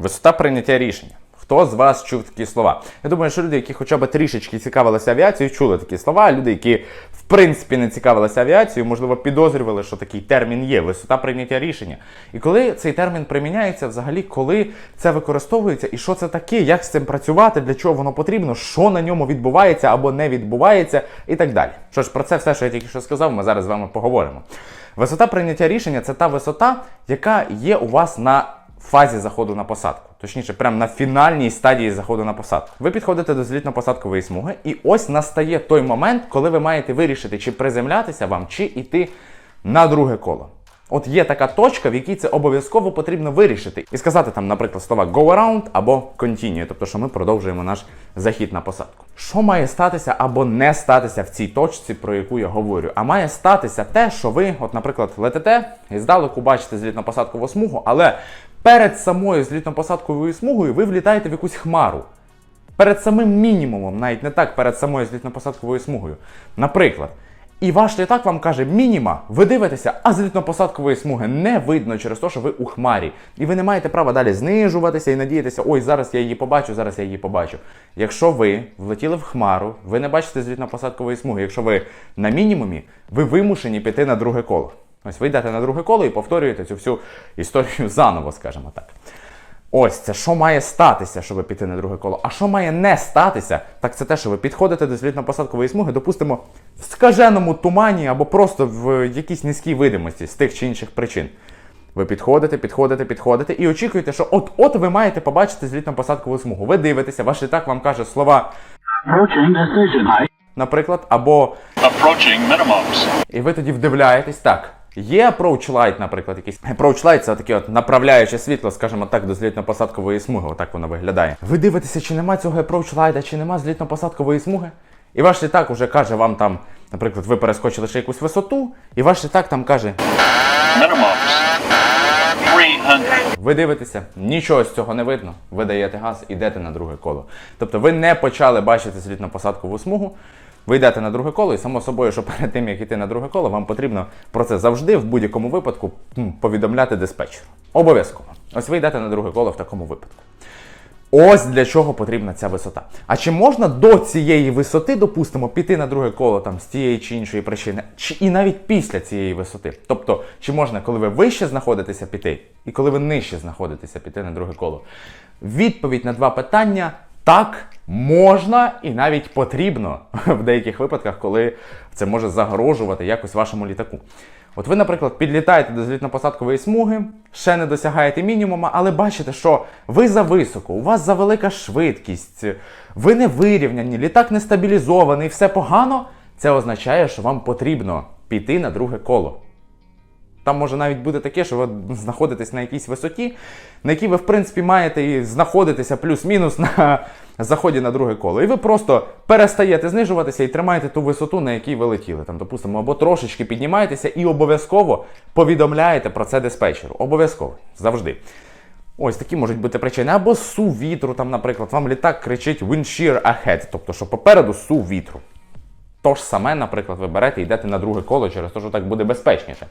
Висота прийняття рішення. Хто з вас чув такі слова? Я думаю, що люди, які хоча б трішечки цікавилися авіацією, чули такі слова. Люди, які в принципі не цікавилися авіацією, можливо, підозрювали, що такий термін є висота прийняття рішення. І коли цей термін приміняється, взагалі, коли це використовується, і що це таке, як з цим працювати, для чого воно потрібно, що на ньому відбувається або не відбувається, і так далі. Що ж, про це все, що я тільки що сказав, ми зараз з вами поговоримо. Висота прийняття рішення це та висота, яка є у вас на фазі заходу на посадку, точніше, прямо на фінальній стадії заходу на посадку. Ви підходите до злітно-посадкової смуги, і ось настає той момент, коли ви маєте вирішити, чи приземлятися вам, чи йти на друге коло. От є така точка, в якій це обов'язково потрібно вирішити, і сказати там, наприклад, слова go around або continue, тобто, що ми продовжуємо наш захід на посадку. Що має статися або не статися в цій точці, про яку я говорю? А має статися те, що ви, от, наприклад, летите і здалеку бачите злітно-посадкову смугу, але перед самою злітно-посадковою смугою ви влітаєте в якусь хмару. Перед самим мінімумом, навіть не так перед самою злітно-посадковою смугою. Наприклад, і ваш літак вам каже мініма, ви дивитеся, а злітно-посадкової смуги не видно через те, що ви у хмарі. І ви не маєте права далі знижуватися і надіятися, ой, зараз я її побачу, зараз я її побачу. Якщо ви влетіли в хмару, ви не бачите злітно-посадкової смуги. Якщо ви на мінімумі, ви вимушені піти на друге коло. Ось ви йдете на друге коло і повторюєте цю всю історію заново, скажімо так. Ось це що має статися, щоб піти на друге коло. А що має не статися, так це те, що ви підходите до злітно-посадкової смуги, допустимо, в скаженому тумані або просто в якійсь низькій видимості з тих чи інших причин. Ви підходите, підходите, підходите і очікуєте, що от-от ви маєте побачити злітно-посадкову смугу. Ви дивитеся, ваш літак вам каже слова, наприклад, або Approaching minimums. І ви тоді вдивляєтесь так. Є approach light, наприклад, якийсь. Approach light це таке от направляюче світло, скажімо так, до злітно-посадкової смуги. Отак воно виглядає. Ви дивитеся, чи нема цього approach light, чи нема злітно-посадкової смуги. І ваш літак уже каже вам там, наприклад, ви перескочили ще якусь висоту, і ваш літак там каже: ви дивитеся, нічого з цього не видно, ви даєте газ, ідете на друге коло. Тобто ви не почали бачити злітно-посадкову смугу. Ви йдете на друге коло, і само собою, що перед тим, як йти на друге коло, вам потрібно про це завжди в будь-якому випадку повідомляти диспетчеру. Обов'язково. Ось ви йдете на друге коло в такому випадку. Ось для чого потрібна ця висота. А чи можна до цієї висоти, допустимо, піти на друге коло там з тієї чи іншої причини, чи і навіть після цієї висоти? Тобто, чи можна, коли ви вище знаходитеся піти, і коли ви нижче знаходитеся піти на друге коло? Відповідь на два питання так, можна і навіть потрібно в деяких випадках, коли це може загрожувати якось вашому літаку. От ви, наприклад, підлітаєте до злітно-посадкової смуги, ще не досягаєте мінімума, але бачите, що ви за високо, у вас за велика швидкість, ви не вирівняні, літак не стабілізований, все погано. Це означає, що вам потрібно піти на друге коло. Там може навіть бути таке, що ви знаходитесь на якійсь висоті, на якій ви, в принципі, маєте і знаходитися плюс-мінус на заході на друге коло. І ви просто перестаєте знижуватися і тримаєте ту висоту, на якій ви летіли. Там, допустимо, або трошечки піднімаєтеся і обов'язково повідомляєте про це диспетчеру. Обов'язково. Завжди. Ось такі можуть бути причини. Або су вітру, там, наприклад, вам літак кричить wind shear ahead, тобто, що попереду су вітру. То ж саме, наприклад, ви берете і йдете на друге коло через те, що так буде безпечніше.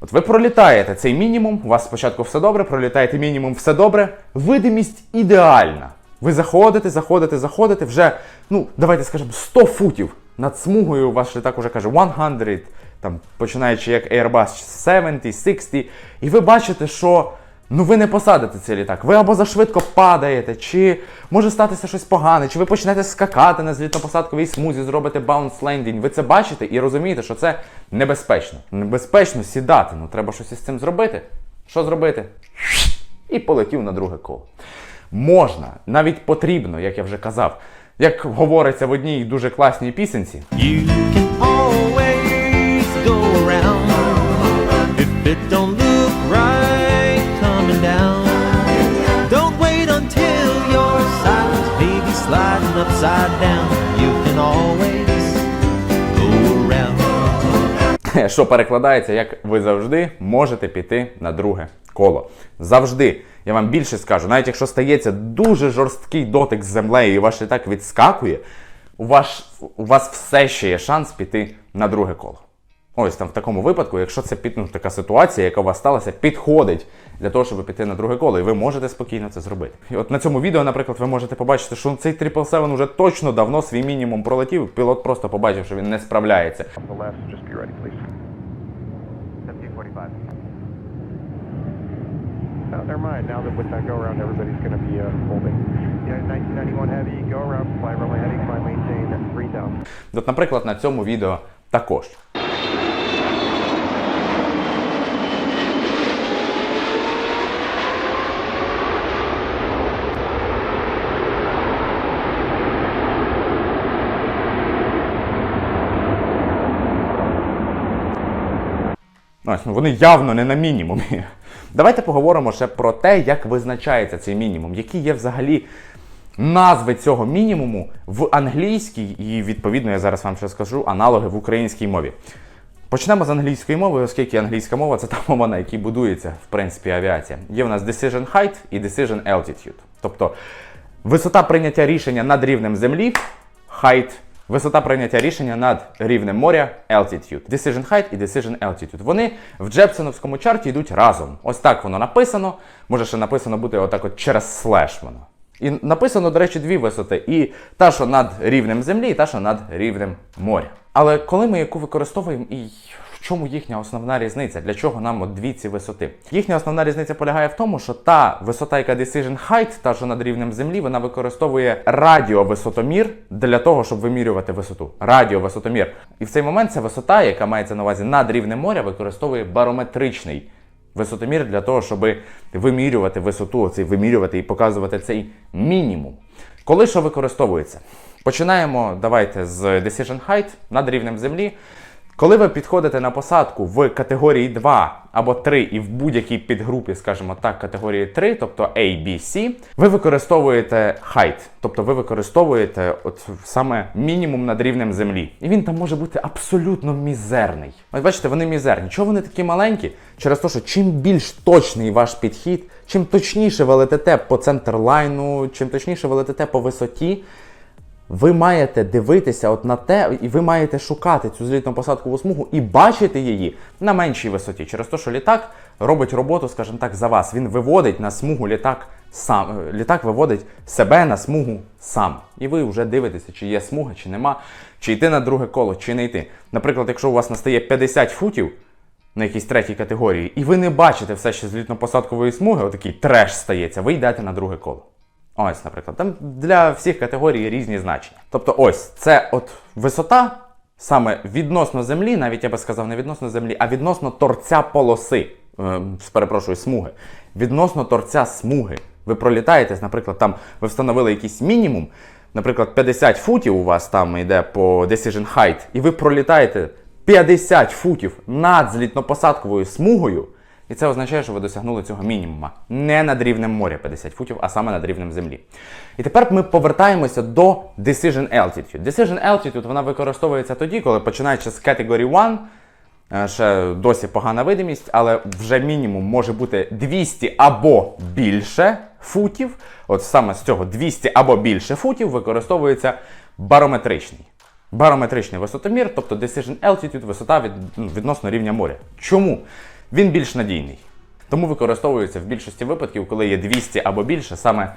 От ви пролітаєте цей мінімум, у вас спочатку все добре, пролітаєте мінімум, все добре. Видимість ідеальна. Ви заходите, заходите, заходите, вже, ну, давайте скажемо, 100 футів над смугою, ваш літак уже каже 100, там, починаючи як Airbus 70, 60, і ви бачите, що ну ви не посадите цей літак. Ви або зашвидко падаєте, чи може статися щось погане, чи ви почнете скакати на злітно-посадковій смузі, зробите landing. Ви це бачите і розумієте, що це небезпечно. Небезпечно сідати. Ну треба щось із цим зробити. Що зробити? І полетів на друге коло. Можна, навіть потрібно, як я вже казав. Як говориться в одній дуже класній пісенці, що перекладається, як ви завжди можете піти на друге коло. Завжди. Я вам більше скажу, навіть якщо стається дуже жорсткий дотик з землею і ваш літак відскакує, у вас, у вас все ще є шанс піти на друге коло. Ось там в такому випадку, якщо це під, ну, така ситуація, яка у вас сталася, підходить для того, щоб піти на друге коло, і ви можете спокійно це зробити. І от на цьому відео, наприклад, ви можете побачити, що цей 777 вже точно давно свій мінімум пролетів. Пілот просто побачив, що він не справляється. the left, just be ready, please. 1745. Never mind. Now that with that go around, everybody's going to be uh, holding. Yeah, 1991 heavy, go around, fly runway heading, fly maintain 3000. От, наприклад, на цьому відео також. Вони явно не на мінімумі. Давайте поговоримо ще про те, як визначається цей мінімум, які є взагалі назви цього мінімуму в англійській, і відповідно я зараз вам ще скажу аналоги в українській мові. Почнемо з англійської мови, оскільки англійська мова це та мова, на якій будується в принципі авіація. Є в нас decision height і decision altitude. Тобто висота прийняття рішення над рівнем землі, height, висота прийняття рішення над рівнем моря, altitude. Decision height і decision altitude. Вони в Джепсоновському чарті йдуть разом. Ось так воно написано. Може ще написано бути отак от через воно. І написано, до речі, дві висоти: і та, що над рівнем землі, і та, що над рівнем моря. Але коли ми яку використовуємо і чому їхня основна різниця? Для чого нам от дві ці висоти? Їхня основна різниця полягає в тому, що та висота, яка decision height, та що над рівнем землі, вона використовує радіовисотомір для того, щоб вимірювати висоту. Радіовисотомір. І в цей момент ця висота, яка мається на увазі над рівнем моря, використовує барометричний висотомір для того, щоб вимірювати висоту, цей вимірювати і показувати цей мінімум. Коли що використовується? Починаємо давайте з Decision Height над рівнем землі. Коли ви підходите на посадку в категорії 2 або 3 і в будь-якій підгрупі, скажімо так, категорії 3, тобто A, B, C, ви використовуєте height, тобто ви використовуєте от саме мінімум над рівнем землі. І він там може бути абсолютно мізерний. Ось бачите, вони мізерні. Чого вони такі маленькі? Через те, що чим більш точний ваш підхід, чим точніше ви летите по центрлайну, чим точніше ви летите по висоті, ви маєте дивитися от на те, і ви маєте шукати цю злітну посадкову смугу і бачити її на меншій висоті. Через те, що літак робить роботу, скажімо так, за вас. Він виводить на смугу літак сам. е, Літак виводить себе на смугу сам. І ви вже дивитеся, чи є смуга, чи нема, чи йти на друге коло, чи не йти. Наприклад, якщо у вас настає 50 футів на якійсь третій категорії, і ви не бачите все ще злітно-посадкової смуги, отакий треш стається, ви йдете на друге коло. Ось, наприклад, там для всіх категорій різні значення. Тобто, ось це от висота саме відносно землі, навіть я би сказав, не відносно землі, а відносно торця полоси. Е, перепрошую, смуги. Відносно торця смуги. Ви пролітаєте, наприклад, там ви встановили якийсь мінімум, наприклад, 50 футів у вас там йде по decision height, і ви пролітаєте 50 футів над злітно-посадковою смугою. І це означає, що ви досягнули цього мінімума. Не над рівнем моря 50 футів, а саме над рівнем землі. І тепер ми повертаємося до Decision Altitude. Decision Altitude вона використовується тоді, коли починаючи з Category 1, е, ще досі погана видимість, але вже мінімум може бути 200 або більше футів. От саме з цього 200 або більше футів використовується барометричний. Барометричний висотомір, тобто Decision Altitude, висота від, ну, відносно рівня моря. Чому? Він більш надійний. Тому використовується в більшості випадків, коли є 200 або більше, саме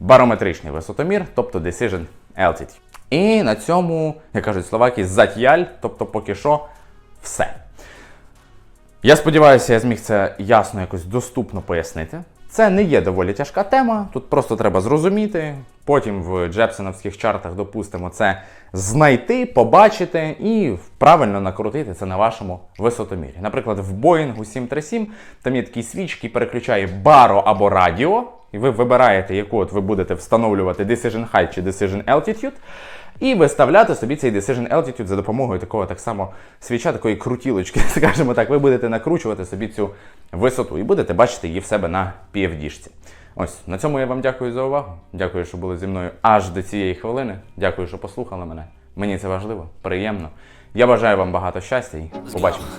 барометричний висотомір, тобто Decision Altitude. І на цьому, як кажуть словаки, затяль, тобто поки що все. Я сподіваюся, я зміг це ясно якось доступно пояснити. Це не є доволі тяжка тема, тут просто треба зрозуміти. Потім в джепсоновських чартах, допустимо, це знайти, побачити і правильно накрутити це на вашому висотомірі. Наприклад, в Боїнгу 737 там є такий свіч, який переключає баро або радіо, і ви вибираєте, яку от ви будете встановлювати Decision Height чи Decision Altitude. І виставляти собі цей Decision Altitude за допомогою такого так само свіча, такої крутілочки, скажімо так, ви будете накручувати собі цю висоту і будете бачити її в себе на PFD-шці. Ось на цьому я вам дякую за увагу. Дякую, що були зі мною аж до цієї хвилини. Дякую, що послухали мене. Мені це важливо, приємно. Я бажаю вам багато щастя і побачимося.